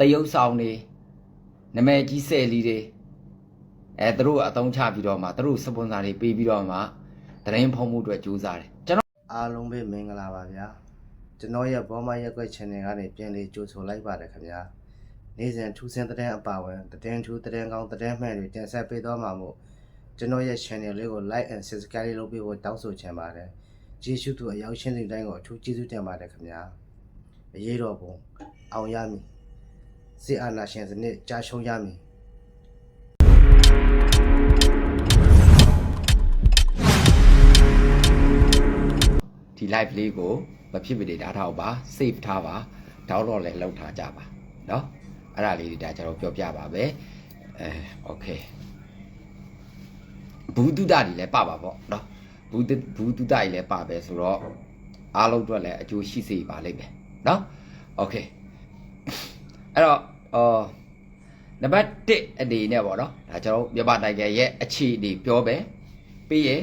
တရုပ်ဆောင်တွေနမဲကြီးဆယ်လီတွေအဲသူတို့အသုံးချပြီးတော့မှသူတို့စပွန်ဆာတွေပေးပြီးတော့မှသတင်းဖုံးမှုအတွက်ကြိုးစားတယ်ကျွန်တော်အားလုံးပဲမင်္ဂလာပါဗျာကျွန်တော်ရဲ့ဘောမရက်ကွက် channel ကနေပြန်လေးကြိုဆိုလိုက်ပါတယ်ခင်ဗျာနေ့စဉ်ထူးဆန်းတဲ့အပါဝင်သတင်းထူးသတင်းကောင်းသတင်းမှန်တွေတင်ဆက်ပေးသွားမှာမို့ကျွန်တော်ရဲ့ channel လေးကို like and subscribe လုပ်ပေးဖို့တောင်းဆိုချင်ပါတယ်ကျေးဇူးတူအရောက်ရှင်းတဲ့တိုင်းကိုအထူးကျေးဇူးတင်ပါတယ်ခင်ဗျာအရေးတော်ပုံအောင်ရမည် စစ်အာဏာရှင်စနစ်ကြာရှုံးရမည် ဒီ live လေးကိုမဖြစ်မနေထားထားပါ save ထားပါ download လည်းလုပ်ထားကြပါเนาะအဲ့ဒါလေးတွေဒါကျွန်တော်ပြောပြပါပဲအဲ okay ဘူးတုဒ္ဒတွေလည်းပပါပေါ့เนาะဘူးတုဘူးတုဒ္ဒတွေလည်းပပဲဆိုတော့အားလုံးအတွက်လည်းအကျိုးရှိစေပါလိမ့်မယ်เนาะ okay အဲ့တော့အော်နံပါတ်1အနေနဲ့ပေါ့နော်ဒါကျွန်တော်တို့မြန်မာနိုင်ငံရဲ့အခြေအနေပြောပဲပြီးရင်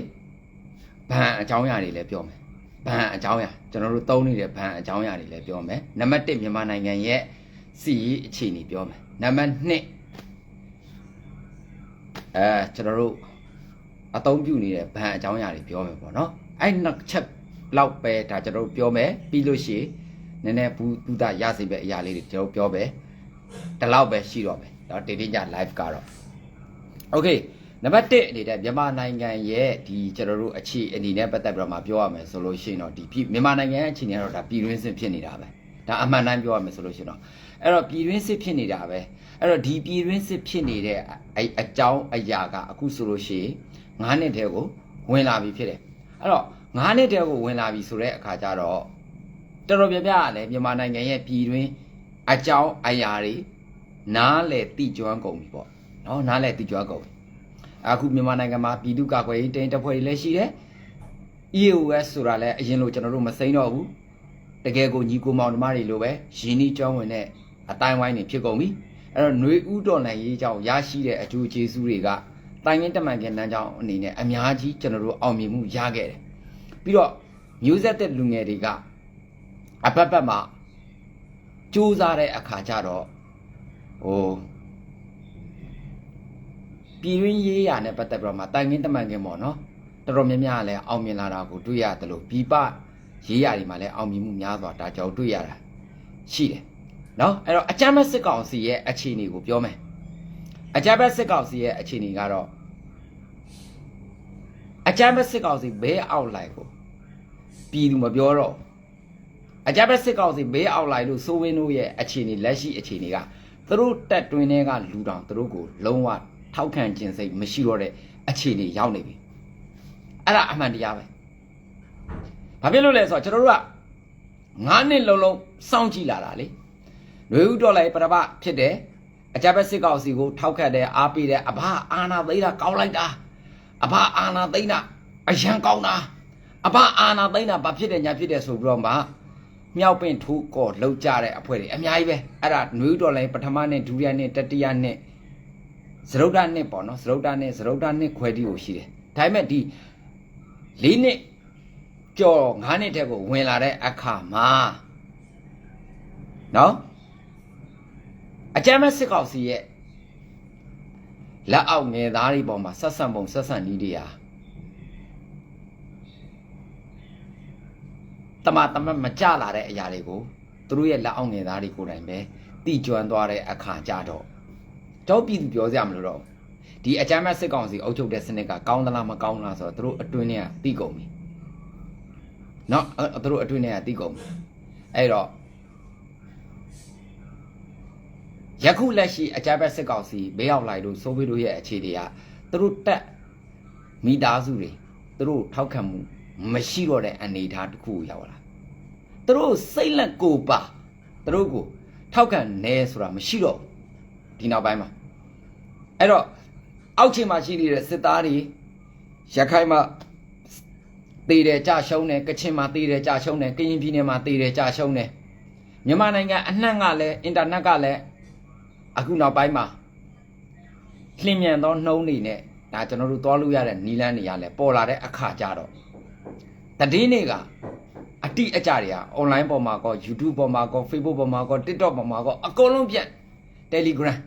ဘဏ်အကြောင်းအရာတွေလည်းပြောမယ်ဘဏ်အကြောင်းအရာကျွန်တော်တို့သုံးနေတဲ့ဘဏ်အကြောင်းအရာတွေလည်းပြောမယ်နံပါတ်1မြန်မာနိုင်ငံရဲ့စီရေးအခြေအနေပြောမယ်နံပါတ်2အဲကျွန်တော်တို့အသုံးပြုနေတဲ့ဘဏ်အကြောင်းအရာတွေပြောမယ်ပေါ့နော်အဲ့နောက်ချက်လောက်ပဲဒါကျွန်တော်တို့ပြောမယ်ပြီးလို့ရှိရင်နည်းနည်းဘူးဘူးတာရစေပဲအရာလေးတွေကျွန်တော်ပြောပဲ ဒီလောက်ပဲရှိတော့မယ်เนาะဒီနေ့ည live ကတော့ Okay နံပါတ်1အနေနဲ့မြန်မာနိုင်ငံရဲ့ဒီကျွန်တော်တို့အခြေအနေနဲ့ပတ်သက်ပြီးတော့မှပြောရမယ်ဆိုလို့ရှိရင်တော့ဒီပြည်မြန်မာနိုင်ငံရဲ့အခြေအနေကတော့ဒါပြည်တွင်းစစ်ဖြစ်နေတာပဲဒါအမှန်တမ်းပြောရမယ်ဆိုလို့ရှိရင်တော့အဲ့တော့ပြည်တွင်းစစ်ဖြစ်နေတာပဲအဲ့တော့ဒီပြည်တွင်းစစ်ဖြစ်နေတဲ့အဲ့အကြောင်းအရာကအခုဆိုလို့ရှိရင်9နှစ်တည်းကိုဝင်လာပြီဖြစ်တယ်အဲ့တော့9နှစ်တည်းကိုဝင်လာပြီဆိုတဲ့အခါကျတော့တော်တော်များများကလည်းမြန်မာနိုင်ငံရဲ့ပြည်တွင်း အကြောင်းအရာတွေနားလေတိကျွမ်းကုန်ပြီပေါ့နော်နားလေတိကျွမ်းကုန်ပြီအခုမြန်မာနိုင်ငံမှာပြည်သူ့ကာကွယ်ရေးတင်းတပ်ဖွဲ့တွေလည်းရှိတယ် EOS ဆိုတာလည်းအရင်လိုကျွန်တော်တို့မစိမ့်တော့ဘူးတကယ်ကိုညီကိုမောင်နှမတွေလိုပဲရင်းနှီးကြောင်းဝင်တဲ့အတိုင်းဝိုင်းတွေဖြစ်ကုန်ပြီအဲ့တော့ຫນွေဥတော်နိုင်ရေးကြောင့်ရရှိတဲ့အကျိုးကျေးဇူးတွေကတိုင်းရင်းတမန်ကလမ်းကြောင်းအနေနဲ့အများကြီးကျွန်တော်တို့အောင်မြင်မှုရခဲ့တယ်ပြီးတော့မျိုးဆက်တဲ့လူငယ်တွေကအပတ်ပတ်မှာ စူးစားတဲ့အခါကျတော့ဟိုပြည်တွင်းရေးရာနဲ့ပတ်သက်ပြီးတော့မှတိုင်ငင်းတမန်ငင်းပေါ့နော်တော်တော်များများလည်းအောင်မြင်လာတာကိုတွေ့ရတယ်လို့ပြည်ပရေးရာတွေမှာလည်းအောင်မြင်မှုများစွာဒါကြောင့်တွေ့ရတာရှိတယ်နော်အဲ့တော့အကြမ်းဖက်စစ်ကောင်စီရဲ့အခြေအနေကိုပြောမယ်အကြမ်းဖက်စစ်ကောင်စီရဲ့အခြေအနေကတော့အကြမ်းဖက်စစ်ကောင်စီဘဲအောက်လိုက်ကိုပြည်သူမပြောတော့ အကြမ်းဖက်စစ်ကောင်စီဘဲအောက်လိုက်လို့စိုးဝင်းတို့ရဲ့အခြေအနေလက်ရှိအခြေအနေကသူတို့တက်တွင်းတွေကလူတောင်သူတို့ကိုလုံးဝထောက်ခံခြင်းစိတ်မရှိတော့တဲ့အခြေအနေရောက်နေပြီအဲ့ဒါအမှန်တရားပဲဘာဖြစ်လို့လဲဆိုတော့ကျွန်တော်တို့က9နှစ်လုံးလုံးစောင့်ကြည့်လာတာလေຫນွေဥတော်လိုက်ပရပဖြစ်တယ်အကြမ်းဖက်စစ်ကောင်စီကိုထောက်ခတ်တယ်အားပေးတယ်အဘအာနာသိမ်းတာကောင်းလိုက်တာအဘအာနာသိမ်းတာအရန်ကောင်းတာအဘအာနာသိမ်းတာဘာဖြစ်တယ်ညာဖြစ်တယ်ဆိုပြီးတော့မှ မြောက်ပင့်ထိုးကော်လောက်ကြတဲ့အဖွဲ့တွေအများကြီးပဲအဲ့ဒါຫນွေဥတော်လိုက်ပထမနှစ်ဒုတိယနှစ်တတိယနှစ်သရုတ်တနှစ်ပေါ့နော်သရုတ်တနှစ်သရုတ်တနှစ်ခွဲတီးကိုရှိတယ်ဒါပေမဲ့ဒီ၄နှစ်ကြော်၅နှစ်တဲ့ကိုဝင်လာတဲ့အခါမှာနော်အကြမ်းမဲ့စစ်ကောင်စီရဲ့လက်အောက်ငယ်သားတွေပေါ်မှာဆက်ဆံပုံဆက်ဆံနည်းတွေဟာ တမတမမကြလာတဲ့အရာတွေကိုသူတို့ရဲ့လက်အောက်ငယ်သားတွေကိုယ်တိုင်ပဲတိကျွမ်းသွားတဲ့အခါကြတော့ ကျောင်းပြည်သူပြောစရာမလိုတော့ဘူးဒီအကြမ်းမဲ့စစ်ကောင်စီအုပ်ချုပ်တဲ့စနစ်ကကောင်းသလားမကောင်းလားဆိုတော့သူတို့အတွင်းထဲကသိကုန်ပြီเนาะသူတို့အတွင်းထဲကသိကုန်ပြီအဲ့တော့ယခုလက်ရှိအကြမ်းဖက်စစ်ကောင်စီဘေးရောက်လိုက်လို့စိုးပေးလို့ရဲ့အခြေတွေကသူတို့တက်မိသားစုတွေသူတို့ထောက်ခံမှု မရှိတော့တဲ့အနေအထားတစ်ခုကိုရောက်လာသူတို့စိတ်လက်ကိုပါသူတို့ကိုထောက်ခံနေဆိုတာမရှိတော့ဘူးဒီနောက်ပိုင်းမှာအဲ့တော့အောက်ခြေမှာရှိနေတဲ့စစ်သားတွေရခိုင်မှာတည်တယ်ကြရှုံးတယ်ကချင်မှာတည်တယ်ကြရှုံးတယ်ကရင်ပြည်နယ်မှာတည်တယ်ကြရှုံးတယ်မြန်မာနိုင်ငံအနှံ့ကလည်းအင်တာနက်ကလည်းအခုနောက်ပိုင်းမှာလျင်မြန်သောနှုံးနေနဲ့ဒါကျွန်တော်တို့သွားလို့ရတဲ့နီလန်းတွေရလဲပေါ်လာတဲ့အခါကြတော့ တည်င်းတွေကအတိအကျတွေက online ပေါ်မှာကော YouTube ပေါ်မှာကော Facebook ပေါ်မှာကော TikTok ပေါ်မှာကောအကုန်လုံးပြန့် Telegram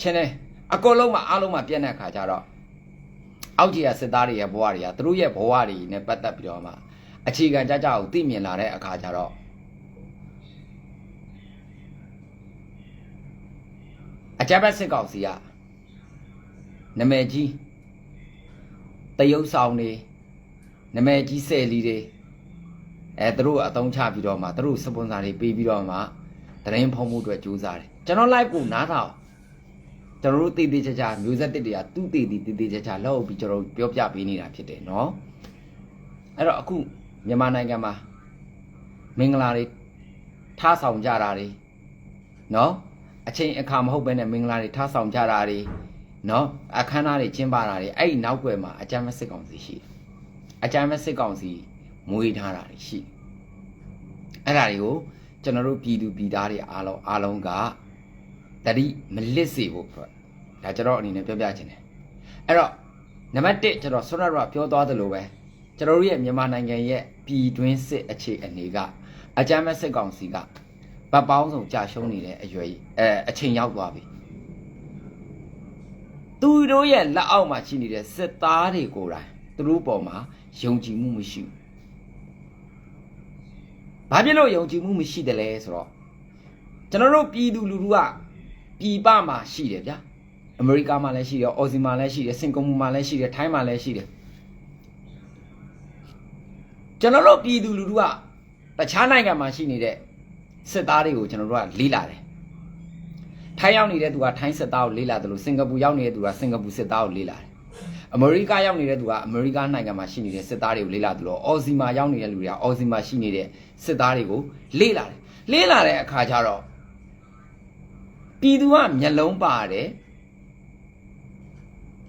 channel အကုန်လုံးမှာအားလုံးမှာပြည့်တဲ့အခါကျတော့အောက်ခြေကစစ်သားတွေရဲ့ဘဝတွေကသူတို့ရဲ့ဘဝတွေနဲ့ပတ်သက်ပြီးတော့မှအခြေခံကြကြကိုသိမြင်လာတဲ့အခါကျတော့အကြမ်းဖက်စစ်ကောင်စီကနမယ်ကြီးတရုပ်ဆောင်နေ နမယ်ကြီးဆယ်လီတွေအဲသူတို့အသုံးချပြီးတော့မှသူတို့စပွန်ဆာတွေပေးပြီးတော့မှတရင်ဖုံးမှုအတွက်ကြိုးစားတယ်ကျွန်တော် live ကိုနားထောင်ကျွန်တော်တို့တည်တည်ချာချာမျိုးဆက်တစ်တွေကသူ့တည်တည်တည်တည်ချာချာလောက်ပြီးကျွန်တော်တို့ပြောပြပေးနေတာဖြစ်တယ်နော်အဲ့တော့အခုမြန်မာနိုင်ငံမှာမင်္ဂလာတွေထားဆောင်ကြတာတွေနော်အချိန်အခါမဟုတ်ဘဲနဲ့မင်္ဂလာတွေထားဆောင်ကြတာတွေနော်အခမ်းအနားတွေကျင်းပတာတွေအဲ့ဒီနောက်ွယ်မှာအကြမ်းဖက်စစ်ကောင်စီရှိတယ် အကြမ်းဖက်စစ်ကောင်စီမွေးထားတာတွေရှိတယ်အဲ့ဒါတွေကိုကျွန်တော်တို့ပြည်သူပြည်သားတွေအားလုံးအားလုံးကတတိမလစ်စေဖို့အတွက်ဒါကျွန်တော်အနေနဲ့ပြောပြချင်တယ်အဲ့တော့နံပါတ်1ကျွန်တော်ဆွရရပြောသွားသလိုပဲကျွန်တော်တို့ရဲ့မြန်မာနိုင်ငံရဲ့ပြည်တွင်းစစ်အခြေအနေကအကြမ်းဖက်စစ်ကောင်စီကဗတ်ပေါင်းစုံကြာရှုံးနေတဲ့အရွယ်အဲအချိန်ရောက်သွားပြီသူတို့ရဲ့လက်အောက်မှာရှိနေတဲ့စစ်သားတွေကိုယ်တိုင်သူတို့ပေါ်မှာ ယုံကြည်မှုမရှိဘူးဘာဖြစ်လို့ယုံကြည်မှုမရှိတယ်လဲဆိုတော့ကျွန်တော်တို့ပြည်သူလူထုကပြည်ပမှာရှိတယ်ဗျာအမေရိကမှာလည်းရှိတယ်အော်စီမှာလည်းရှိတယ်စင်ကာပူမှာလည်းရှိတယ်ထိုင်းမှာလည်းရှိတယ်ကျွန်တော်တို့ပြည်သူလူထုကတခြားနိုင်ငံမှာရှိနေတဲ့စစ်သားတွေကိုကျွန်တော်တို့ကလေးလာတယ်ထိုင်းရောက်နေတဲ့သူကထိုင်းစစ်သားကိုလေးလာတယ်လို့စင်ကာပူရောက်နေတဲ့သူကစင်ကာပူစစ်သားကိုလေးလာတယ် အမေရိကရောက်နေတဲ့သူကအမေရိကနိုင်ငံမှာရှိနေတဲ့စစ်သားတွေကိုလေးလာတယ်လို့အော်စီမှာရောက်နေတဲ့လူတွေကအော်စီမှာရှိနေတဲ့စစ်သားတွေကိုလေးလာတယ်လေးလာတဲ့အခါကျတော့ပြည်သူကမျက်လုံးပါတယ်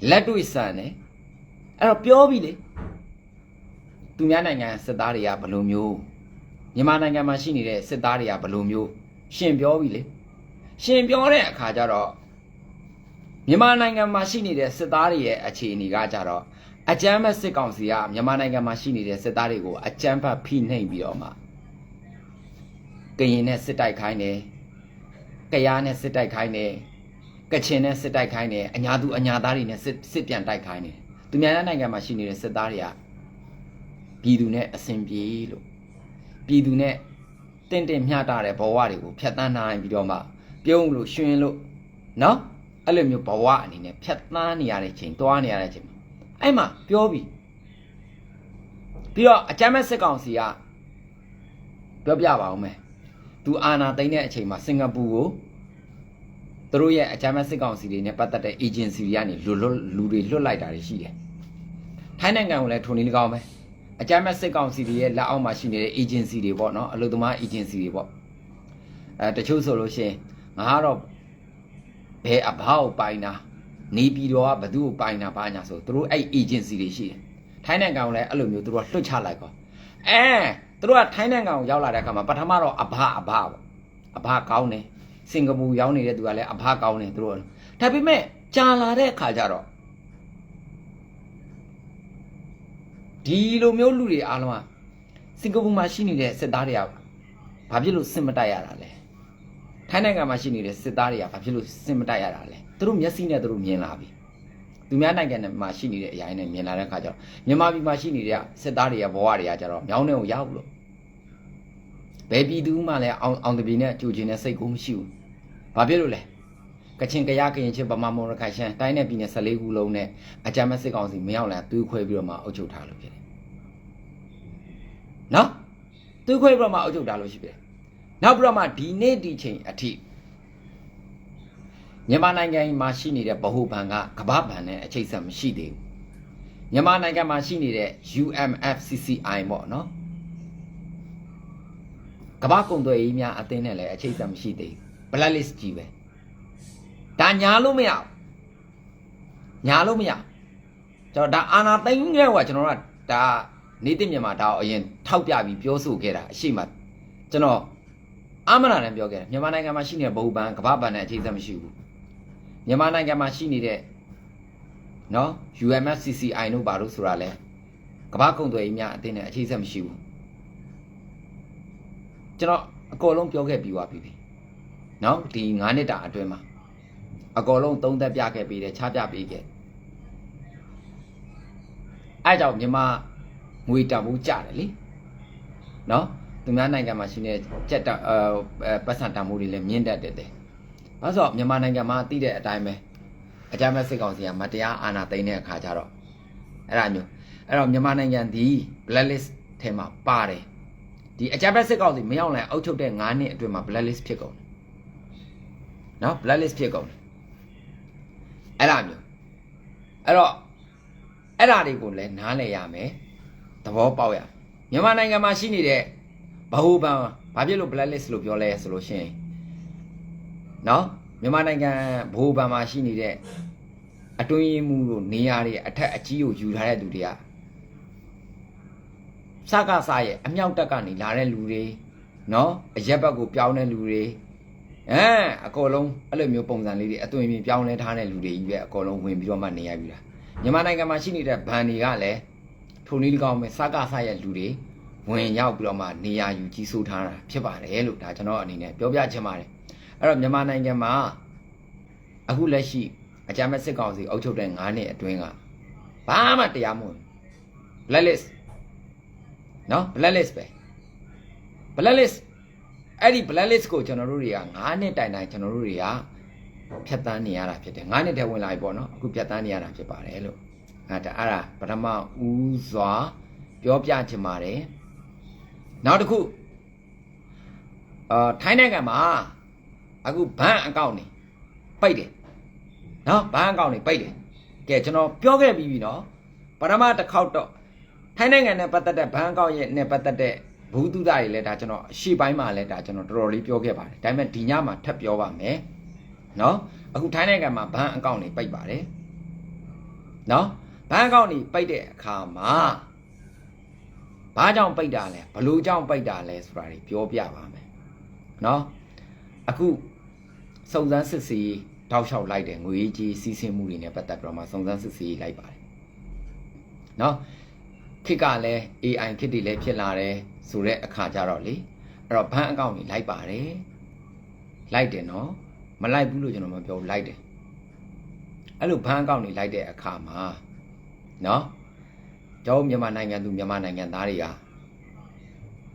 လက်တွေ့ဆန်တယ်အဲ့တော့ပြောပြီလေသူများနိုင်ငံစစ်သားတွေကဘယ်လိုမျိုးမြန်မာနိုင်ငံမှာရှိနေတဲ့စစ်သားတွေကဘယ်လိုမျိုးရှင်ပြောပြီလေရှင်ပြောတဲ့အခါကျတော့ မြန်မာနိုင်ငံမှာရှိနေတဲ့စစ်သားတွေရဲ့အခြေအနေကကြတော့အကြမ်းဖက်စစ်ကောင်စီကမြန်မာနိုင်ငံမှာရှိနေတဲ့စစ်သားတွေကိုအကြမ်းဖက်ဖိနှိပ်ပြီးတော့မှကရင်နဲ့စစ်တိုက်ခိုင်းတယ်ကရားနဲ့စစ်တိုက်ခိုင်းတယ်ကချင်နဲ့စစ်တိုက်ခိုင်းတယ်အညာသူအညာသားတွေနဲ့စစ်စစ်ပြန်တိုက်ခိုင်းတယ်သူများနိုင်ငံမှာရှိနေတဲ့စစ်သားတွေကပြည်သူနဲ့အဆင်ပြေလို့ပြည်သူနဲ့တင့်တင့်မျှတတဲ့ဘဝတွေကိုဖျက်ဆီးနိုင်ပြီးတော့မှပြုံးလို့ရှင်လို့နော် အဲ့လိုမျိုးဘဝအနေနဲ့ဖျက်ဆီးနေရတဲ့ချိန်သွားနေရတဲ့ချိန်မှာအဲ့မှာပြောပြီးပြီးတော့အကြမ်းမဲ့စစ်ကောင်စီကပြောပြပါအောင်မယ်သူအာနာသိမ်းတဲ့အချိန်မှာစင်ကာပူကိုသူတို့ရဲ့အကြမ်းမဲ့စစ်ကောင်စီတွေနဲ့ပတ်သက်တဲ့ agency တွေကနေလူလွတ်လူတွေလွတ်လိုက်တာတွေရှိတယ်ထိုင်းနိုင်ငံကိုလည်းထုံနေလကောင်းပဲအကြမ်းမဲ့စစ်ကောင်စီတွေရဲ့လက်အောက်မှာရှိနေတဲ့ agency တွေပေါ့နော်အလုပ်သမား agency တွေပေါ့အဲတချို့ဆိုလို့ရှိရင်ငါကတော့ ဘယ်အဘောက်ပိုင်တာနေပြည်တော်ကဘသူ့ကိုပိုင်တာဘာညာဆိုသူတို့အဲ့ agency တွေရှိတယ်ထိုင်းနိုင်ငံကိုလည်းအဲ့လိုမျိုးသူတို့ကလွှတ်ချလိုက်ကောအဲသူတို့ကထိုင်းနိုင်ငံကိုရောက်လာတဲ့အခါမှာပထမတော့အဘအဘပေါ့အဘကောင်းတယ်စင်ကာပူရောက်နေတဲ့သူကလည်းအဘကောင်းတယ်သူတို့ဒါပေမဲ့ကြာလာတဲ့အခါကျတော့ဒီလိုမျိုးလူတွေအားလုံးကစင်ကာပူမှာရှိနေတဲ့စစ်သားတွေကဘာဖြစ်လို့စစ်မတိုက်ရတာလဲ ထိုင်းနိုင်ငံမှာရှိနေတဲ့စစ်သားတွေကဘာဖြစ်လို့စစ်မတိုက်ရတာလဲသူတို့မျက်စိနဲ့သူတို့မြင်လာပြီသူများနိုင်ငံမှာရှိနေတဲ့အရာတွေနဲ့မြင်လာတဲ့အခါကျတော့မြန်မာပြည်မှာရှိနေတဲ့စစ်သားတွေကဘဝတွေကကြတော့မြောင်းနေကိုရောက်လို့ဘယ်ပြည်သူမှလည်းအောင်အောင်တပီနဲ့ကြိုချင်တဲ့စိတ်ကိုမရှိဘူးဘာဖြစ်လို့လဲကချင်ကရကရင်ချင်းဗမာမော်ရခိုင်ရှမ်းတိုင်းနယ်ပြည်နယ်14ခုလုံးနဲ့အကြမ်းမဲ့စစ်ကောင်စီမရောက်လာသွေးခွဲပြီးတော့မှအုပ်ချုပ်ထားလို့ဖြစ်တယ်နော်သွေးခွဲပြီးတော့မှအုပ်ချုပ်ထားလို့ရှိပြီ နောက်ပြီးတော့မှဒီနေ့ဒီချိန်အထိမြန်မာနိုင်ငံမှာရှိနေတဲ့ဗဟိုဘဏ်ကကမ္ဘာဘဏ်နဲ့အချိတ်ဆက်မရှိသေးဘူးမြန်မာနိုင်ငံမှာရှိနေတဲ့ UMFCCI ပေါ့နော်ကမ္ဘာကုန်သွယ်ရေးများအသင်းနဲ့လည်းအချိတ်ဆက်မရှိသေးဘူး blacklist ကြီးပဲဒါညာလို့မရဘူးညာလို့မရကျွန်တော်ဒါအာနာသိန်းရဲ့ကကျွန်တော်ကဒါနေတိမြန်မာဒါကိုအရင်ထောက်ပြပြီးပြောဆိုခဲ့တာအရှိမကျွန်တော် အမနာနဲ့ပြောခဲ့တယ်မြန်မာနိုင်ငံမှာရှိနေတဲ့ဗဟိုဘဏ်ကမ္ဘာဘဏ်နဲ့အခြေဆက်မရှိဘူးမြန်မာနိုင်ငံမှာရှိနေတဲ့နော် UMFCCI တို့ဘာလို့ဆိုတာလဲကမ္ဘာကုန်သွယ်ရေးများအသင်းနဲ့အခြေဆက်မရှိဘူးကျွန်တော်အကုန်လုံးပြောခဲ့ပြီးသွားပြီနော်ဒီ9နှစ်တာအတွင်းမှာအကောလုံးသုံးသက်ပြခဲ့ပြီးတယ်ချပြပေးခဲ့အဲကြောင့်မြန်မာငွေတန်ဖိုးကျတယ်လေနော် သူများနိုင်ငံမှာရှိနေတဲ့ကြက်တအဲပတ်စံတန်ဖိုးတွေလည်းမြင့်တက်တယ်တဲ့ဘာလို့ဆိုတော့မြန်မာနိုင်ငံမှာသိတဲ့အတိုင်းပဲအကြမ်းဖက်စစ်ကောင်စီကမတရားအာဏာသိမ်းတဲ့အခါကျတော့အဲ့ဒါမျိုးအဲ့တော့မြန်မာနိုင်ငံဒီ blacklist ထဲမှာပါတယ်ဒီအကြမ်းဖက်စစ်ကောင်စီမရောက်နိုင်အုပ်ချုပ်တဲ့9နှစ်အတွင်းမှာ blacklist ဖြစ်ကုန်တယ်နော် blacklist ဖြစ်ကုန်တယ်အဲ့ဒါမျိုးအဲ့တော့အဲ့ဒါတွေကိုလည်းနားလည်ရမယ်သဘောပေါက်ရမြန်မာနိုင်ငံမှာရှိနေတဲ့ ဘဟုပန်ဘာဖြစ်လို့ blacklist လို့ပြောလဲဆိုလို့ရှိရင်နော်မြန်မာနိုင်ငံဘဟုပန်မှာရှိနေတဲ့အတွင်းရေးမှုတို့နေရာတွေအထက်အကြီးကိုယူထားတဲ့သူတွေကစကားစားရဲ့အမြောက်တက်ကနေလာတဲ့လူတွေနော်အရက်ဘက်ကိုပြောင်းတဲ့လူတွေအဲအကုန်လုံးအဲ့လိုမျိုးပုံစံလေးတွေအသွင်ပြင်ပြောင်းလဲထားတဲ့လူတွေကြီးပဲအကုန်လုံးဝင်ပြီးတော့မှနေရပြီလားမြန်မာနိုင်ငံမှာရှိနေတဲ့ဘန်တွေကလည်းထုံနည်း၎င်းပဲစကားစားရဲ့လူတွေ ဝင်ရောက်ပြီးတော့မှနေရာယူကြီးစိုးထားတာဖြစ်ပါတယ်လို့ဒါကျွန်တော်အနေနဲ့ပြောပြချင်ပါတယ်အဲ့တော့မြန်မာနိုင်ငံမှာအခုလက်ရှိအကြမ်းဖက်စစ်ကောင်စီအုပ်ချုပ်တဲ့9နှစ်အတွင်းကဘာမှတရားမဝင် blacklist နော် blacklist ပဲ blacklist အဲ့ဒီ blacklist ကိုကျွန်တော်တို့တွေက9နှစ်တိုင်တိုင်ကျွန်တော်တို့တွေကဖြတ်တန်းနေရတာဖြစ်တယ်9နှစ်တည်းဝင်လာပြီပေါ့နော်အခုဖြတ်တန်းနေရတာဖြစ်ပါတယ်လို့အဲ့ဒါအဲ့ဒါပထမဦးစွာပြောပြချင်ပါတယ် နောက်တစ်ခုအာထိုင်းနိုင်ငံမှာအခုဘဏ်အကောင့်နေပိတ်တယ်နော်ဘဏ်အကောင့်နေပိတ်တယ်ကဲကျွန်တော်ပြောခဲ့ပြီးပြီနော်ပထမတစ်ခေါက်တော့ထိုင်းနိုင်ငံနဲ့ပတ်သက်တဲ့ဘဏ်အကောင့်ရဲ့နဲ့ပတ်သက်တဲ့ဘူးတုဒတွေလည်းဒါကျွန်တော်အရှိပိုင်းမှာလည်းဒါကျွန်တော်တော်တော်လေးပြောခဲ့ပါတယ်ဒါပေမဲ့ဒီညမှာထပ်ပြောပါမယ်နော်အခုထိုင်းနိုင်ငံမှာဘဏ်အကောင့်နေပိတ်ပါတယ်နော်ဘဏ်အကောင့်နေပိတ်တဲ့အခါမှာ ဘာကြောင့်ပိတ်တာလဲဘလို့ကြောင့်ပိတ်တာလဲဆိုတာတွေပြောပြပါမယ်နော်အခုစုံစမ်းစစ်ဆေးတောက်လျှောက်လိုက်တယ်ငွေကြီးစီးဆင်းမှုတွေနဲ့ပတ်သက်ပြီးတော့မှစုံစမ်းစစ်ဆေးလိုက်ပါတယ်နော်ခေတ်ကလည်း AI ခေတ်တွေလည်းဖြစ်လာတယ်ဆိုတဲ့အခါကျတော့လေအဲ့တော့ဘဏ်အကောင့်တွေလိုက်ပါတယ်လိုက်တယ်နော်မလိုက်ဘူးလို့ကျွန်တော်မပြောဘူးလိုက်တယ်အဲ့လိုဘဏ်အကောင့်တွေလိုက်တဲ့အခါမှာနော် ကျောင်းမြန်မာနိုင်ငံသူမြန်မာနိုင်ငံသားတွေက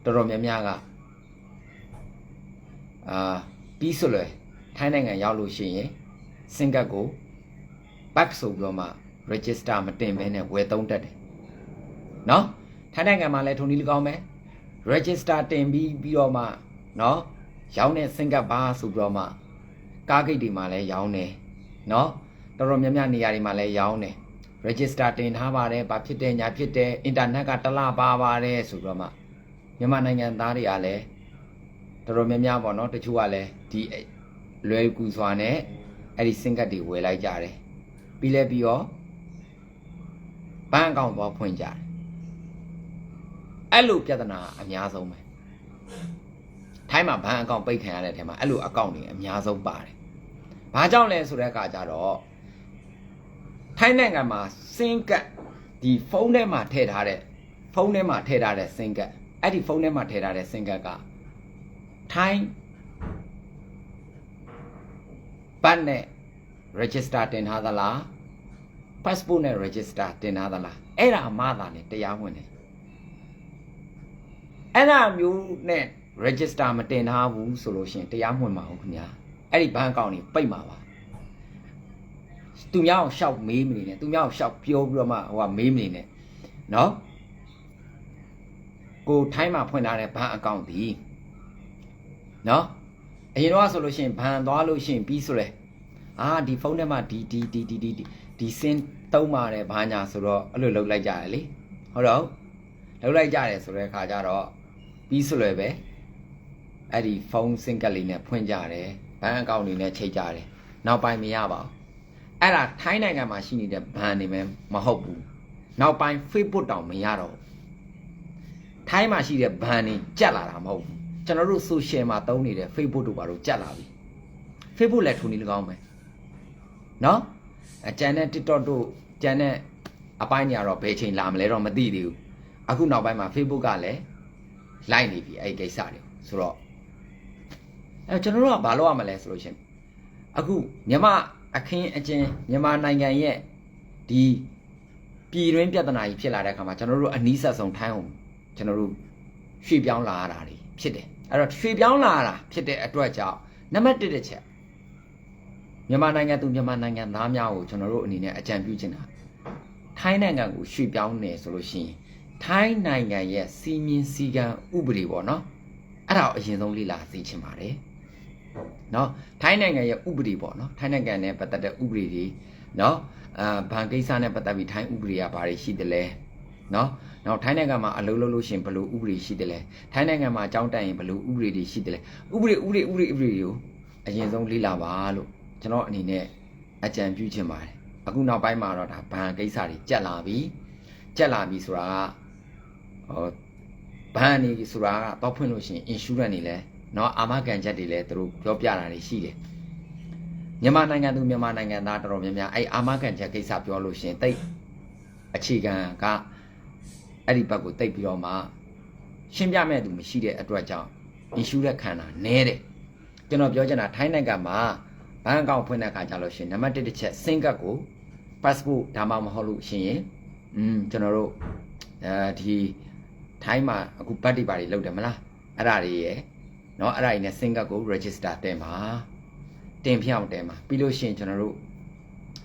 တော်တော်များများကအာပြီးဆိုလွယ်ထိုင်းနိုင်ငံရောက်လို့ရှိရင်စင်ကတ်ကို back ဆိုပြီးတော့မှ register မတင်ဘဲနဲ့ဝယ်သုံးတတ်တယ်နော်ထိုင်းနိုင်ငံမှာလည်းထုံနည်း၎င်းပဲ register တင်ပြီးပြီးတော့မှနော်ရောင်းတဲ့စင်ကတ်ပါဆိုပြီးတော့မှကားဂိတ်တွေမှာလည်းရောင်းတယ်နော်တော်တော်များများနေရာတွေမှာလည်းရောင်းတယ် register တင်ထားပါတယ်ဘာဖြစ်တယ်ညာဖြစ်တယ်အင်တာနက်ကတစ်လပါပါတယ်ဆိုတော့မှမြန်မာနိုင်ငံသားတွေကလည်းတော်တော်များများပေါ့နော်တချို့ကလည်းဒီလွယ်ကူစွာနဲ့အဲ့ဒီစင်ကတ်တွေဝယ်လိုက်ကြတယ်ပြီးလဲပြီးတော့ဘဏ်အကောင့်သွားဖွင့်ကြတယ်အဲ့လိုပြဿနာအများဆုံးပဲထိုင်းမှာဘဏ်အကောင့်ပိတ်ခံရတဲ့ထဲမှာအဲ့လိုအကောင့်တွေအများဆုံးပါတယ်ဘာကြောင့်လဲဆိုတဲ့အခါကျတော့ ထိုင်းနိုင်ငံမှာစင်ကတ်ဒီဖုန်းထဲမှာထည့်ထားတဲ့ဖုန်းထဲမှာထည့်ထားတဲ့စင်ကတ်အဲ့ဒီဖုန်းထဲမှာထည့်ထားတဲ့စင်ကတ်ကထိုင်းဘတ်နဲ့ register တင်ထားသလား passport နဲ့ register တင်ထားသလားအဲ့ဒါမှသာလေတရားဝင်တယ်အဲ့ဒါမျိုးနဲ့ register မတင်ထားဘူးဆိုလို့ရှိရင်တရားမဝင်ပါဘူးခင်ဗျာအဲ့ဒီဘဏ်အကောင့်ကြီးပိတ်မှာပါ သူများအောင်ရှောက်မေးမနေနဲ့သူများအောင်ရှောက်ပြောပြီးတော့မှဟိုကမေးမနေနဲ့နော်ကိုထိုင်းမှာဖွင့်ထားတဲ့ဘဏ်အကောင့်ဒီနော်အရင်တော့ဆိုလို့ရှိရင်ဘဏ်သွားလို့ရှိရင်ပြီးဆိုလဲအာဒီဖုန်းထဲမှာဒီဒီဒီဒီဒီဒီစင်းတုံးပါတယ်ဘာညာဆိုတော့အဲ့လိုလုပ်လိုက်ကြတယ်လေဟုတ်တော့လုပ်လိုက်ကြတယ်ဆိုတဲ့အခါကျတော့ပြီးဆိုလဲပဲအဲ့ဒီဖုန်းစင်ကတ်လေးနဲ့ဖွင့်ကြတယ်ဘဏ်အကောင့်တွေနဲ့ချိန်ကြတယ်နောက်ပိုင်းမရပါဘူး အဲ့ဒါထိုင်းနိုင်ငံမှာရှိနေတဲ့ဘဏ်တွေပဲမဟုတ်ဘူးနောက်ပိုင်း Facebook တောင်မရတော့ဘူးထိုင်းမှာရှိတဲ့ဘဏ်တွေကြက်လာတာမဟုတ်ဘူးကျွန်တော်တို့ social မှာသုံးနေတဲ့ Facebook တို့ဘာလို့ကြက်လာပြီ Facebook လည်းထုံနေလကောင်းပဲနော်အကျန်တဲ့ TikTok တို့ကျန်တဲ့အပိုင်းညာတော့ဘယ်ချိန်လာမလဲတော့မသိသေးဘူးအခုနောက်ပိုင်းမှာ Facebook ကလည်းလိုက်နေပြီအဲ့ဒီကိစ္စတွေဆိုတော့အဲကျွန်တော်တို့ကဘာလုပ်ရမလဲဆိုလို့ရှရင်အခုမြမ အခင်းအကျင်းမြန်မာနိုင်ငံရဲ့ဒီပြည်တွင်းပြဿနာကြီးဖြစ်လာတဲ့အခါမှာကျွန်တော်တို့အနီးဆက်ဆုံးထိုင်းအောင်ကျွန်တော်တို့ရွှေ့ပြောင်းလာရတာတွေဖြစ်တယ်အဲ့တော့ရွှေ့ပြောင်းလာရတာဖြစ်တဲ့အတွက်ကြောင့်နံပါတ်1တစ်ချက်မြန်မာနိုင်ငံသူမြန်မာနိုင်ငံသားများကိုကျွန်တော်တို့အနေနဲ့အကြံပြုချင်တာထိုင်းနိုင်ငံကိုရွှေ့ပြောင်းနေဆိုလို့ရှိရင်ထိုင်းနိုင်ငံရဲ့စီမင်းစည်းကမ်းဥပဒေပေါ့နော်အဲ့ဒါကိုအရင်ဆုံးလေ့လာသိချင်ပါတယ် เนาะထိုင်းနိုင်ငံရဲ့ဥပဒေပေါ့เนาะထိုင်းနိုင်ငံနဲ့ပတ်သက်တဲ့ဥပဒေတွေเนาะအာဘဏ်ကိစ္စနဲ့ပတ်သက်ပြီးထိုင်းဥပဒေကဘာတွေရှိတယ်လဲเนาะနောက်ထိုင်းနိုင်ငံမှာအလုပ်လုပ်လို့ရှရင်ဘယ်လိုဥပဒေရှိတယ်လဲထိုင်းနိုင်ငံမှာအကြောင်းတိုင်ရင်ဘယ်လိုဥပဒေတွေရှိတယ်လဲဥပဒေဥပဒေဥပဒေဥပဒေတွေကိုအရင်ဆုံးလေ့လာပါလို့ကျွန်တော်အနေနဲ့အကြံပြုချင်ပါတယ်အခုနောက်ပိုင်းမှာတော့ဒါဘဏ်ကိစ္စတွေကြက်လာပြီကြက်လာပြီဆိုတာကဟောဘဏ်နေဆိုတာကတော့ဖွင့်လို့ရှရင် insurance တွေလဲ နော်အာမခံချက်တွေလည်းသူတို့ပြောပြတာတွေရှိတယ်မြန်မာနိုင်ငံသူမြန်မာနိုင်ငံသားတော်တော်များများအဲ့အာမခံချက်ကိစ္စပြောလို့ရှင်တိတ်အခြေခံကအဲ့ဒီဘက်ကိုတိတ်ပြီးတော့မှရှင်းပြမဲ့သူမရှိတဲ့အတွက်ကြောင့် issue လက်ခံတာနဲတယ်ကျွန်တော်ပြောချင်တာထိုင်းနိုင်ငံမှာဘဏ်အကောင့်ဖွင့်တဲ့အခါကျလို့ရှင်နံပါတ်1တစ်ချက်စင်ကတ်ကို passport ဒါမှမဟုတ်လို့ရှင်ရင်อืมကျွန်တော်တို့အဲဒီထိုင်းမှာအခုဘတ်တွေပါတယ်လောက်တယ်မလားအဲ့ဒါတွေရယ် เนาะအဲ့ဒါကြီးနဲ့ SIM ကတ်ကို register တင်ပါတင်ပြအောင်တင်ပါပြီးလို့ရှိရင်ကျွန်တော်တို့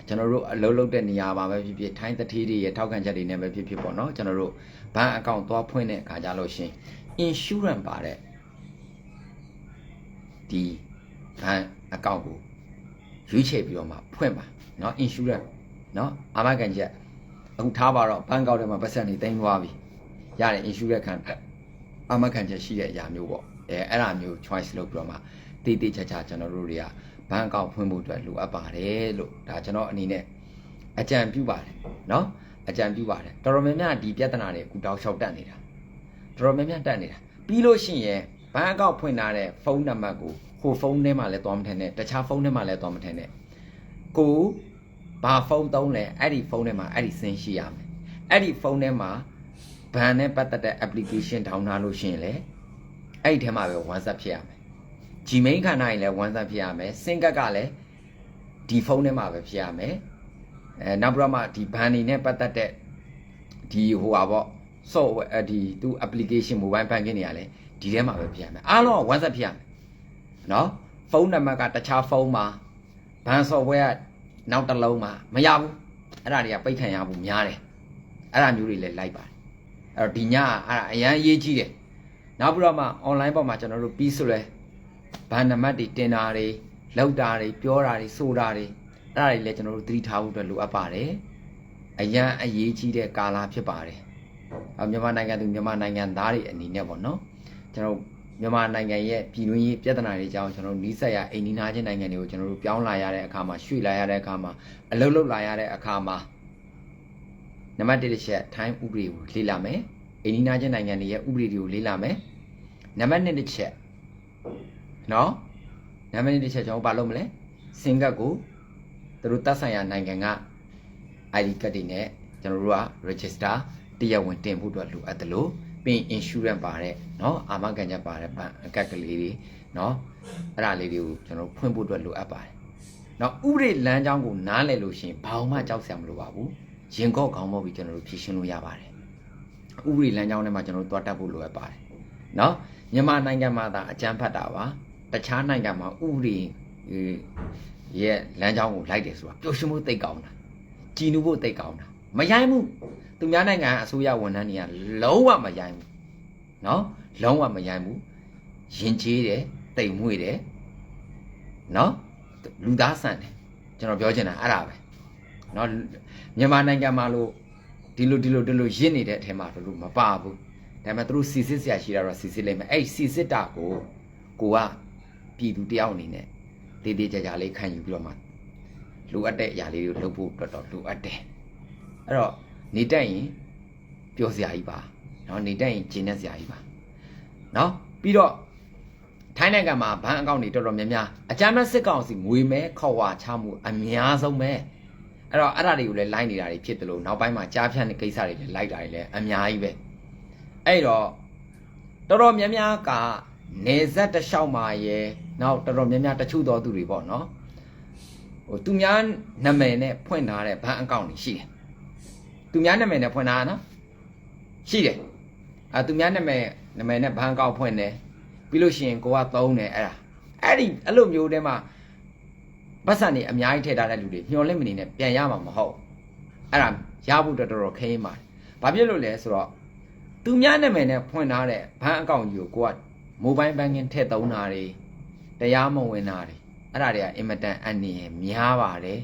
ကျွန်တော်တို့အလုပ်လုပ်တဲ့နေရာမှာပဲဖြစ်ဖြစ်ထိုင်းတတိတွေရဲ့ထောက်ခံချက်တွေနဲ့ပဲဖြစ်ဖြစ်ပေါ့เนาะကျွန်တော်တို့ဘဏ်အကောင့်သွားဖွင့်တဲ့အခါကြလို့ရှိရင် insurance ပါတဲ့ဒီဘဏ်အကောင့်ကိုရွေးချယ်ပြီးတော့မှဖွင့်ပါเนาะ insurance เนาะအာမခံချက်အခုထားပါတော့ဘဏ်ကောက်ထဲမှာပတ်စံနေတင်သွားပြီရတယ် insurance ခံအာမခံချက်ရှိတဲ့အရာမျိုးပေါ့ အဲအဲ့ဒါမျိုး choice လုပ်ပြီးတော့မှတည်တည်ချာချာကျွန်တော်တို့တွေကဘဏ်အကောင့်ဖွင့်ဖို့အတွက်လိုအပ်ပါတယ်လို့ဒါကျွန်တော်အနေနဲ့အကြံပြုပါတယ်နော်အကြံပြုပါတယ်တော်တော်များများဒီပြဿနာတွေအခုတောက်လျှောက်တက်နေတာတော်တော်များများတက်နေတာပြီးလို့ရှိရင်ဘဏ်အကောင့်ဖွင့်ထားတဲ့ဖုန်းနံပါတ်ကိုဟိုဖုန်းထဲမှာလည်းသွားမထင်နဲ့တခြားဖုန်းထဲမှာလည်းသွားမထင်နဲ့ကိုဘာဖုန်းသုံးလဲအဲ့ဒီဖုန်းထဲမှာအဲ့ဒီဆင်းရှိရမယ်အဲ့ဒီဖုန်းထဲမှာဘဏ်နဲ့ပတ်သက်တဲ့ application download လုပ်လို့ရှိရင်လည်း အဲ့ဒီထဲမှာပဲ WhatsApp ဖြစ်ရမယ် Gmail ခန္ဓာရင်လည်း WhatsApp ဖြစ်ရမယ်စင်ကတ်ကလည်းဒီဖုန်းထဲမှာပဲဖြစ်ရမယ်အဲနောက်ပြီးတော့မှဒီဘန်နေနဲ့ပတ်သက်တဲ့ဒီဟိုပါပေါ့ software အဒီသူ application mobile banking တွေကလည်းဒီထဲမှာပဲဖြစ်ရမယ်အားလုံးက WhatsApp ဖြစ်ရမယ်နော်ဖုန်းနံပါတ်ကတခြားဖုန်းမှာဘန် software ကနောက်တစ်လုံးမှာမရဘူးအဲ့ဒါတွေကပိတ်ခံရဖို့များတယ်အဲ့ဒါမျိုးတွေလည်းလိုက်ပါတယ်အဲ့တော့ဒီညကအဲ့ဒါအရန်အရေးကြီးတယ် နောက်ပြီးတော့မှ online ပေါ်မှာကျွန်တော်တို့ပြီးဆိုလဲဘာနံပါတ်တွေတင်တာတွေလောက်တာတွေပြောတာတွေဆိုတာတွေအဲ့ဒါတွေလည်းကျွန်တော်တို့သတိထားဖို့အတွက်လိုအပ်ပါတယ်အရန်အရေးကြီးတဲ့ကာလဖြစ်ပါတယ်အမြန်မာနိုင်ငံသူမြန်မာနိုင်ငံသားတွေအနေနဲ့ပေါ့နော်ကျွန်တော်မြန်မာနိုင်ငံရဲ့ပြည်တွင်းရေးပြဿနာတွေကြောင့်ကျွန်တော်တို့နီးစပ်ရအိမ်နီးနားချင်းနိုင်ငံတွေကိုကျွန်တော်တို့ပြောင်းလာရတဲ့အခါမှာရွှေ့လာရတဲ့အခါမှာအလုပ်လုပ်လာရတဲ့အခါမှာနံပါတ်1တစ်ချက်ထိုင်းဥပဒေကိုလေ့လာမယ် အိမ်နီးနားချင်းနိုင်ငံတွေရဲ့ဥပဒေတွေကိုလေ့လာမယ်နံပါတ်2တစ်ချက်နော်နံပါတ်2တစ်ချက်ကျွန်တော်ဘာလုပ်မလဲစင်ကတ်ကိုသူတို့တပ်ဆိုင်ရာနိုင်ငံက ID ကတ်တွေနဲ့ကျွန်တော်တို့က register တရားဝင်တင်ဖို့အတွက်လိုအပ်တယ်လို့ပြီးရင် insurance ပါတဲ့เนาะအာမခံချက်ပါတဲ့ဘဏ်အကတ်ကလေးတွေเนาะအဲ့ဒါလေးတွေကိုကျွန်တော်တို့ဖွင့်ဖို့အတွက်လိုအပ်ပါတယ်เนาะဥပဒေလမ်းကြောင်းကိုနားလည်လို့ရှိရင်ဘာမှကြောက်စရာမလိုပါဘူးရင်ကော့ခေါင်းမော့ပြီးကျွန်တော်တို့ဖြည့်ရှင်းလို့ရပါတယ် ။ ဥပဒေလမ်းကြောင်းထဲမှာကျွန်တော်တို့တွားတက်ဖို့လိုအပ်ပါတယ်เนาะမြန်မာနိုင်ငံမှာဒါအကြမ်းဖတ်တာပါတခြားနိုင်ငံမှာဥပဒေရဲ့လမ်းကြောင်းကိုလိုက်တယ်ဆိုတာပျော်ရွှင်မှုသိပ်ကောင်းတာ ကြည်နူဖို့တိတ်ကောင်းတာမရိုင်းဘူးသူများနိုင်ငံအစိုးရဝန်ထမ်းတွေကလုံးဝမရိုင်းဘူးเนาะလုံးဝမရိုင်းဘူးရင်ကျေးတယ်တိမ်မွေ့တယ်เนาะလူသားဆန်တယ်ကျွန်တော်ပြောချင်တာအဲ့ဒါပဲเนาะမြန်မာနိုင်ငံမှာလို့ ဒီလိုဒီလိုဒီလိုရစ်နေတဲ့အထက်မှာတို့လို့မပါဘူးဒါပေမဲ့သူတို့စီစစ်ဆရာရှိတာတော့စီစစ်လိုက်မယ်အဲ့စီစစ်တာကိုကိုကပြည်သူတယောက်အနေနဲ့တည်တည်ကြကြလေးခံယူပြီးတော့မှ လိုအပ်တဲ့အရာလေးတွေလုပ်ဖို့တော်တော်လိုအပ်တယ်အဲ့တော့နေတက်ရင်ပျော်စရာကြီးပါเนาะနေတက်ရင်ဂျင်းနဲ့စရာကြီးပါเนาะပြီးတော့ထိုင်းနိုင်ငံမှာဘဏ်အကောင့်တွေတော်တော်များများအကြမ်းမဲ့စစ်ကောင်စီငွေမဲခေါ်ဝါချမှုအများဆုံးပဲ အဲ့တော့အဲ့ဒါတွေကိုလည်းလိုက်နေတာတွေဖြစ်တယ်လို့နောက်ပိုင်းမှာကြားဖြတ်တဲ့ကိစ္စတွေလည်းလိုက်တာတွေလည်းအများကြီးပဲအဲ့တော့တော်တော်များများကနေဆက်တစ်လျှောက်မှာရယ်နောက်တော်တော်များများတချို့တော်သူတွေပေါ့နော်ဟိုသူများနာမည်နဲ့ဖွင့်ထားတဲ့ဘဏ်အကောင့်တွေရှိတယ်သူများနာမည်နဲ့ဖွင့်ထားတာနော်ရှိတယ်အဲသူများနာမည်နာမည်နဲ့ဘဏ်အကောင့်ဖွင့်တယ်ပြီးလို့ရှိရင်ကိုကသုံးတယ်အဲ့ဒါအဲ့ဒီအဲ့လိုမျိုးတည်းမှာ ပတ်စံနေအများကြီးထည့်ထားတဲ့လူတွေမျောလင့်မနေနဲ့ပြန်ရမှာမဟုတ်အဲ့ဒါရဖို့တော်တော်ခင်းပါတယ်ဘာဖြစ်လို့လဲဆိုတော့သူများနာမည်နဲ့ဖွင့်ထားတဲ့ဘဏ်အကောင့်ကြီးကိုကိုက mobile banking ထည့်သုံးတာတွေတရားမဝင်တာတွေအဲ့ဒါတွေကအင်မတန်အန္တရာယ်များပါတယ်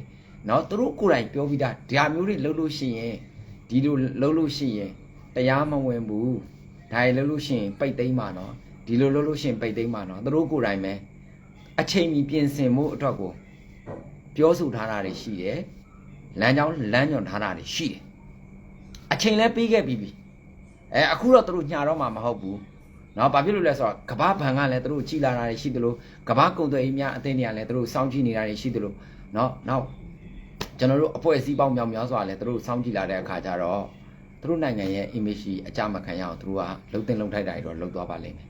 เนาะသူတို့ကိုယ်တိုင်ပြောပြီးသားဒါမျိုးတွေလုပ်လို့ရှိရင်ဒီလိုလုပ်လို့ရှိရင်တရားမဝင်ဘူးဒါတွေလုပ်လို့ရှိရင်ပိတ်သိမ်းပါเนาะဒီလိုလုပ်လို့ရှိရင်ပိတ်သိမ်းပါเนาะသူတို့ကိုယ်တိုင်ပဲအချိန်ကြီးပြင်ဆင်မှုအတွက်ကို ပြောဆိုထားတာတွေရှိတယ်လမ်းကြောင်းလမ်းညွန်ထားတာတွေရှိတယ်အချိန်လည်းပြီးခဲ့ပြီးပြီအဲအခုတော့သူတို့ညာတော့မှမဟုတ်ဘူးနော်ဘာဖြစ်လို့လဲဆိုတော့ကဘာဘဏ်ကလည်းသူတို့ကြည်လာတာတွေရှိသလိုကဘာကုံသွယ်ရေးများအသင်းတွေကလည်းသူတို့စောင့်ကြည့်နေတာတွေရှိသလိုနော်နောက်ကျွန်တော်တို့အဖွဲ့အစည်းပေါင်းမြောက်များစွာလည်းသူတို့စောင့်ကြည့်လာတဲ့အခါကျတော့သူတို့နိုင်ငံရဲ့ image ကြီးအကြမခံရအောင်သူတို့ကလှုပ်တင်လှုပ်ထိုက်တာတွေတော့လှုပ်သွားပါလိမ့်မယ်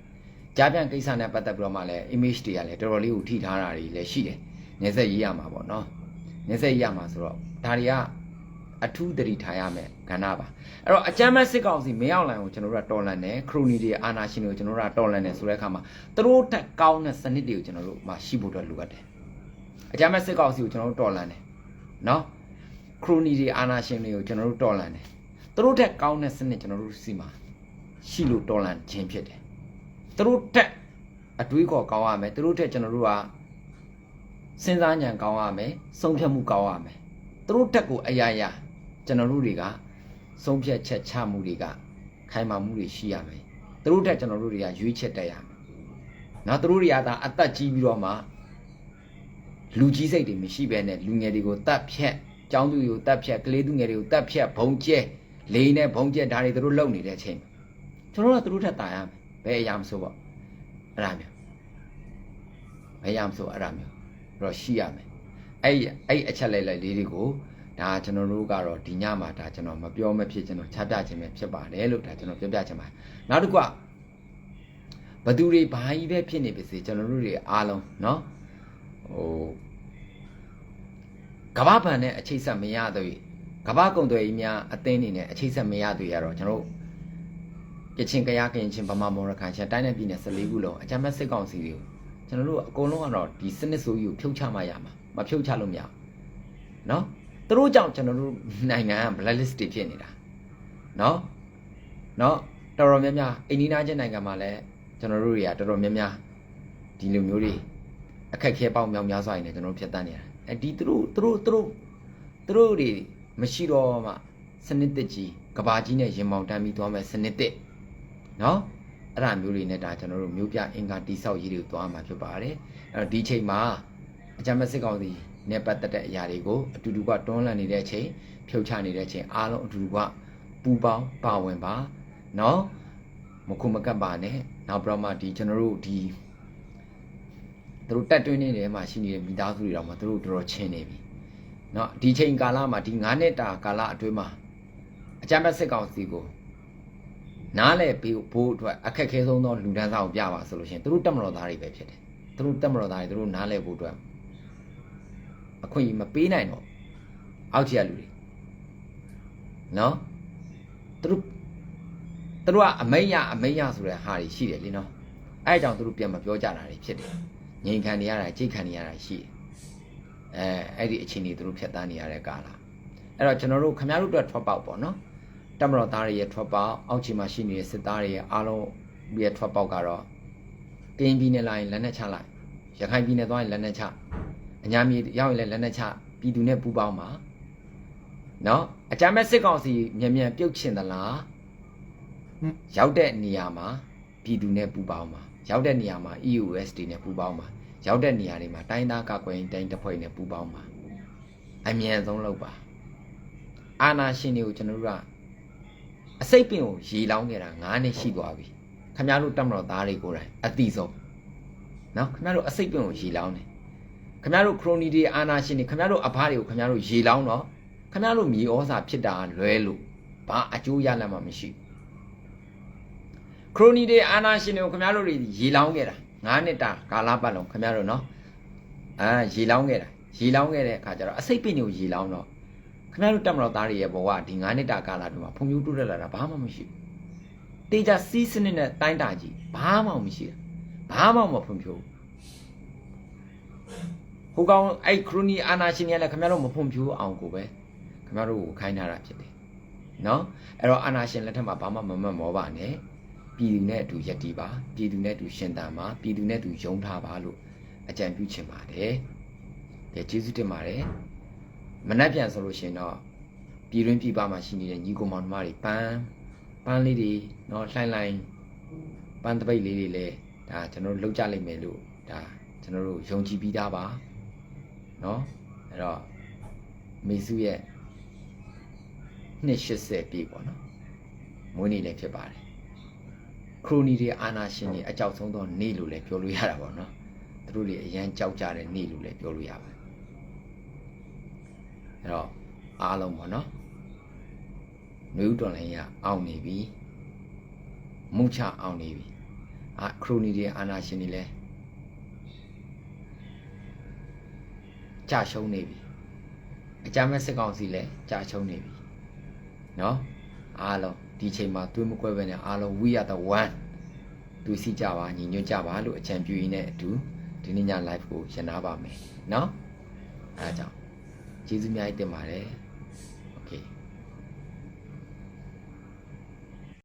ကြားပြန်ကိစ္စနဲ့ပတ်သက်ပြီးတော့မှလည်း image တွေကလည်းတော်တော်လေးကိုထိထားတာတွေလည်းရှိတယ် နေဆက်ရေးရမှာပေါ့နော်နေဆက်ရေးရမှာဆိုတော့ဒါတွေကအထူးတတိထားရမယ်ကဏ္ဍပါအဲ့တော့အကြမ်းမဲ့စစ်ကောင်စီမရောက်လိုင်ကိုကျွန်တော်တို့ကတော်လန်တယ်ခရိုနီတွေအာနာရှင်တွေကိုကျွန်တော်တို့ကတော်လန်တယ်ဆိုတဲ့အခါမှာသူတို့တက်ကောင်းတဲ့စနစ်တွေကိုကျွန်တော်တို့မှရှိဖို့အတွက်လိုအပ်တယ်အကြမ်းမဲ့စစ်ကောင်စီကိုကျွန်တော်တို့တော်လန်တယ်နော်ခရိုနီတွေအာနာရှင်တွေကိုကျွန်တော်တို့တော်လန်တယ်သူတို့တက်ကောင်းတဲ့စနစ်ကျွန်တော်တို့စီမှာရှိလို့တော်လန်ခြင်းဖြစ်တယ်သူတို့တက်အတွေးခေါ်ကောင်းရမယ်သူတို့တက်ကျွန်တော်တို့က စဉ်းစားဉာဏ်ကောင်းရမယ်ဆုံးဖြတ်မှုကောင်းရမယ်သူတို့တက်ကိုအရာရာကျွန်တော်တို့တွေကဆုံးဖြတ်ချက်ချမှုတွေကခိုင်မာမှုတွေရှိရမယ်သူတို့တက်ကျွန်တော်တို့တွေကရွေးချက်တက်ရမယ်နော်သူတို့တွေကသာအသက်ကြီးပြီးတော့မှလူကြီးစိတ်တွေမရှိဘဲနဲ့လူငယ်တွေကိုတတ်ဖြတ်ကျောင်းသူတွေကိုတတ်ဖြတ်ကလေးသူငယ်တွေကိုတတ်ဖြတ်ဘုံကျဲလိန်နဲ့ဘုံကျဲဒါတွေသူတို့လုပ်နေတဲ့အချိန်ကျွန်တော်တို့ကသူတို့ထက်တာရမယ်ဘယ်အရာမဆိုပေါ့အဲ့ဒါမျိုးဘယ်အရာမဆိုအဲ့ဒါမျိုး တော့ရှိရမယ်အဲ့အဲ့အချက်လေးလေးလေးတွေကိုဒါကျွန်တော်တို့ကတော့ဒီညမှာဒါကျွန်တော်မပြောမဖြစ်ကျွန်တော်ချပြခြင်းပဲဖြစ်ပါတယ်လို့ဒါကျွန်တော်ပြောပြခြင်းပါတယ်နောက်တစ်ခုကဘသူတွေဘာကြီးပဲဖြစ်နေပါစေကျွန်တော်တို့တွေအားလုံးเนาะဟိုကမ္ဘာပန်နဲ့အခြေဆက်မရသေးကမ္ဘာကုံတွေကြီးများအသင်းနေနဲ့အခြေဆက်မရသေးရတော့ကျွန်တော်တို့ကချင်ကရကရင်ချင်းဗမာမောရခန်ချင်းတိုင်းနယ်ပြည်နယ်14ခုလုံးအကြမ်းဖက်စစ်ကောင်စီတွေကို ကျွန်တော်တို့အကုန်လုံးကတော့ဒီစနစ်ဆိုကြီးကိုဖြုတ်ချမှရမှာမဖြုတ်ချလို့မရနော်သူတို့ကြောင့်ကျွန်တော်တို့နိုင်ငံက blacklist တွေဖြစ်နေတာနော်နော်တော်တော်များများအိန္ဒိယချင်းနိုင်ငံမှာလည်းကျွန်တော်တို့တွေကတော်တော်များများဒီလိုမျိုးတွေအခက်ခဲပေါင်းမြောင်များစွာနေတယ်ကျွန်တော်တို့ဖြတ်တန်းနေတာအဲဒီသူတို့သူတို့သူတို့သူတို့တွေမရှိတော့မှစနစ်တကြီးကဘာကြီးနဲ့ရင်မောင်တမ်းပြီးသွားမယ်စနစ်တနော် အဲ့ဒါမျိုးတွေနဲ့ဒါကျွန်တော်တို့မျိုးပြအင်္ဂါတိဆောက်ရေးတွေကိုသွားမှာဖြစ်ပါတယ်အဲ့တော့ဒီချိန်မှာအကြမ်းဖက်စစ်ကောင်စီနဲ့ပတ်သက်တဲ့အရာတွေကိုအတူတူကတွန်းလှန်နေတဲ့အချိန်ဖြုတ်ချနေတဲ့အချိန်အားလုံးအတူတူကပူပေါင်းပါဝင်ပါเนาะမခုမကပ်ပါနဲ့နောက်ပြီးတော့မှဒီကျွန်တော်တို့ဒီသူတို့တက်တွင်းနေတဲ့မှာရှိနေတဲ့မိသားစုတွေတော့မှသူတို့တော်တော်ချင်းနေပြီเนาะဒီချိန်ကာလမှာဒီ9နှစ်တာကာလအတွင်းမှာအကြမ်းဖက်စစ်ကောင်စီကို နားလဲပြီးဖို့အတွက်အခက်ခဲဆုံးသောလူဒန်းစားကိုပြပါဆိုလို့ရှိရင်သူတို့တက်မတော်သားတွေပဲဖြစ်တယ်သူတို့တက်မတော်သားတွေသူတို့နားလဲဖို့အတွက်အခွင့်အရေးမပေးနိုင်တော့အောက်ခြေကလူတွေနော်သူတို့သူတို့ကအမိတ်ရအမိတ်ရဆိုတဲ့ဟာတွေရှိတယ်လीနော်အဲအကြောင်းသူတို့ပြန်မပြောကြတာတွေဖြစ်တယ်ငြိမ်ခံနေရတာကြိတ်ခံနေရတာရှိတယ်အဲအဲ့ဒီအချိန်ကြီးသူတို့ဖြတ်တန်းနေရတဲ့ကာလအဲ့တော့ကျွန်တော်တို့ခမရတို့အတွက်ထွက်ပေါက်ပေါ့နော် တမတော်သားတွေရဲ့ထွက်ပေါက်အောက်ခြေမှာရှိနေတဲ့စစ်သားတွေရဲ့အားလုံးရဲ့ထွက်ပေါက်ကတော့ကရင်ပြည်နယ်လာရင်လက်နဲ့ချလိုက်ရခိုင်ပြည်နယ်သွားရင်လက်နဲ့ချအညာမြေရောက်ရင်လည်းလက်နဲ့ချပြည်သူနဲ့ပူးပေါင်းပါနော်အကြမ်းမဲ့စစ်ကောင်စီမြန်မြန်ပြုတ်ချင်သလားရောက်တဲ့နေရာမှာပြည်သူနဲ့ပူးပေါင်းပါရောက်တဲ့နေရာမှာ EOSD နဲ့ပူးပေါင်းပါရောက်တဲ့နေရာတွေမှာတိုင်းသားကာကွယ်ရေးတိုင်းတပ်ဖွဲ့နဲ့ပူးပေါင်းပါအမြန်ဆုံးလုပ်ပါအာနာရှင်တွေကိုကျွန်တော်တို့က အစိတ်ပင်ကိုရေလောင်းနေတာ9နှစ်ရှိသွားပြီခင်ဗျားတို့တက်မတော်သားတွေကိုယ်တိုင်အတိဆုံးနော်ခင်ဗျားတို့အစိတ်ပင်ကိုရေလောင်းတယ်ခင်ဗျားတို့ခရိုနီတွေအာနာရှင်တွေခင်ဗျားတို့အဖားတွေကိုခင်ဗျားတို့ရေလောင်းတော့ခင်ဗျားတို့မြေဩဇာဖြစ်တာလွဲလို့ဘာအကျိုးရလမ်းမှမရှိခရိုနီတွေအာနာရှင်တွေကိုခင်ဗျားတို့တွေရေလောင်းခဲ့တာ9နှစ်တာကာလပတ်လုံးခင်ဗျားတို့နော်အာရေလောင်းခဲ့တာရေလောင်းခဲ့တဲ့အခါကျတော့အစိတ်ပင်ကိုရေလောင်းတော့ ခင်ဗျားတို့တက်မတော်သားတွေရဲ့ဘဝဒီ9နှစ်တာကာလအတွင်းမှာဖွံ့ဖြိုးတိုးတက်လာတာဘာမှမရှိဘူးတေချာစီးစနစ်နဲ့တိုင်းတာကြီးဘာမှမရှိတာဘာမှမဖွံ့ဖြိုးဟိုကောင်အဲ့ခရိုနီအာနာရှင်တွေကလည်းခင်ဗျားတို့မဖွံ့ဖြိုးအောင်ကိုပဲခင်ဗျားတို့ကိုခိုင်းထားတာဖြစ်တယ်နော်အဲ့တော့အာနာရှင်လက်ထက်မှာဘာမှမမတ်မောပါနဲ့ပြည်သူနဲ့အတူယက်တီပါပြည်သူနဲ့အတူရှင်တန်ပါပြည်သူနဲ့အတူယုံထားပါလို့အကြံပြုချင်ပါတယ်ကဲကျေးဇူးတင်ပါတယ် မနှက်ပြန်ဆိုလို့ရှင်တော့ပြည်တွင်းပြည်ပမှာရှိနေတဲ့ညီကောင်မောင်နှမတွေပန်းပန်းလေးတွေနော်လှိုင်းလှိုင်းပန်းတပိတ်လေးတွေလည်းဒါကျွန်တော်တို့လောက်ကြလိမ့်မယ်လို့ဒါကျွန်တော်တို့ယုံကြည်ပြီးသားပါနော်အဲ့တော့မေစုရဲ့280ပြည့်ပေါ့နော်မွေးနေ့လည်းဖြစ်ပါတယ်ခရိုနီတွေအာနာရှင်တွေအကြောက်ဆုံးသောနေ့လို့လည်းပြောလို့ရတာပေါ့နော်သူတို့တွေအရန်ကြောက်ကြတဲ့နေ့လို့လည်းပြောလို့ရပါတယ် အဲ့တော့အားလုံးပေါ့နော်နွေဦးတော်လိုင်းရအောင်နေပြီမုံချအောင်နေပြီအာခရိုနီတွေအာနာရှင်တွေလည်းကြာရှုံးနေပြီအကြမ်းမဲ့စစ်ကောင်စီလည်းကြာရှုံးနေပြီနော်အားလုံးဒီချိန်မှာတွေးမကွဲပဲနဲ့အားလုံး we are the one သူစီကြပါညီညွတ်ကြပါလို့အကြံပြုရင်းနဲ့အတူဒီနေ့ည live ကိုရှင်းနာပါမယ်နော်အားကြောင့် ကျေးဇူးများကြီးတင်ပါတယ်